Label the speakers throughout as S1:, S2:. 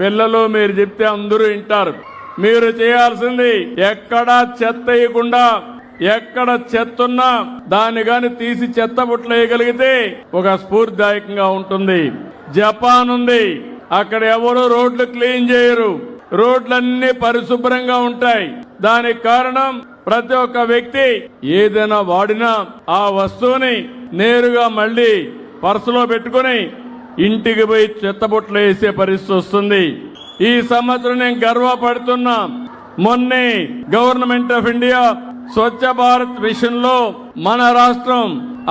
S1: పిల్లలు మీరు చెప్తే అందరూ వింటారు. మీరు చేయాల్సింది ఎక్కడా చెత్త వేయకుండా ఎక్కడ చెత్త ఉన్నా దాన్ని గాని తీసి చెత్త బుట్టలు వేయగలిగితే ఒక స్ఫూర్తిదాయకంగా ఉంటుంది. జపాన్ ఉంది. అక్కడ ఎవరు రోడ్లు క్లీన్ చేయరు. రోడ్లన్నీ పరిశుభ్రంగా ఉంటాయి. దానికి కారణం ప్రతి ఒక్క వ్యక్తి ఏదైనా వాడినా ఆ వస్తువుని నేరుగా మళ్ళీ పర్సులో పెట్టుకుని ఇంటికి పోయి చెత్తబుట్లు వేసే పరిస్థితి వస్తుంది. ఈ సంవత్సరం నేను గర్వపడుతున్నా. మొన్నే government of India Swachh Bharat విషయంలో మన రాష్ట్రం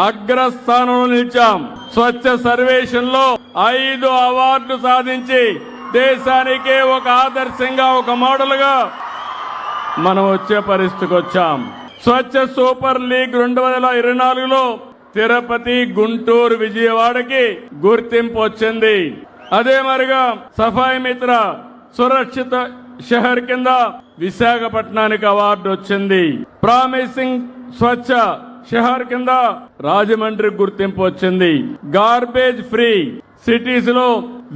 S1: అగ్రస్థానంలో నిలిచాం. స్వచ్ఛ సర్వేషన్లో ఐదు అవార్డు సాధించి దేశానికే ఒక ఆదర్శంగా ఒక మోడల్గా మనం వచ్చే పరిస్థితికి వచ్చాం. స్వచ్ఛ సూపర్ లీగ్ రెండు వేల ఇరవై నాలుగులో తిరుపతి గుంటూరు విజయవాడకి గుర్తింపు వచ్చింది. అదే మరిగా సఫాయి మిత్ర సురక్షిత షహర్ కింద విశాఖపట్నానికి అవార్డు వచ్చింది. ప్రామిసింగ్ స్వచ్ఛ షహర్ కింద రాజమండ్రి గుర్తింపు వచ్చింది. గార్బేజ్ ఫ్రీ సిటీస్లో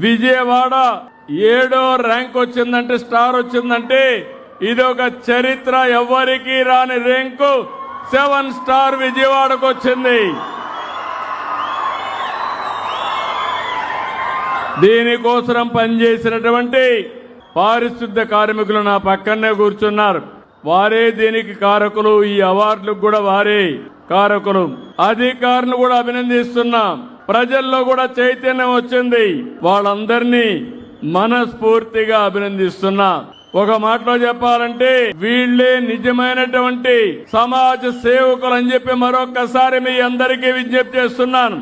S1: విజయవాడ ఏడో ర్యాంక్ వచ్చిందంటే స్టార్ వచ్చిందంటే ఇది ఒక చరిత్ర ఎవ్వరికీ రాని ర్యాంకు సెవెన్ స్టార్ విజయవాడకు వచ్చింది. దీనికోసం పనిచేసినటువంటి పారిశుద్ధ కార్మికులు నా పక్కనే కూర్చున్నారు. వారే దీనికి కారకులు ఈ అవార్డులకు కూడా వారే కారకులు. అధికారులు కూడా అభినందిస్తున్నాం. ప్రజల్లో కూడా చైతన్యం వచ్చింది. వాళ్ళందరినీ మనస్ఫూర్తిగా అభినందిస్తున్నా. ఒక మాటలో చెప్పాలంటే వీళ్ళే నిజమైనటువంటి సమాజ సేవకులు అని చెప్పి మరొకసారి మీ అందరికీ విజ్ఞప్తి చేస్తున్నాను.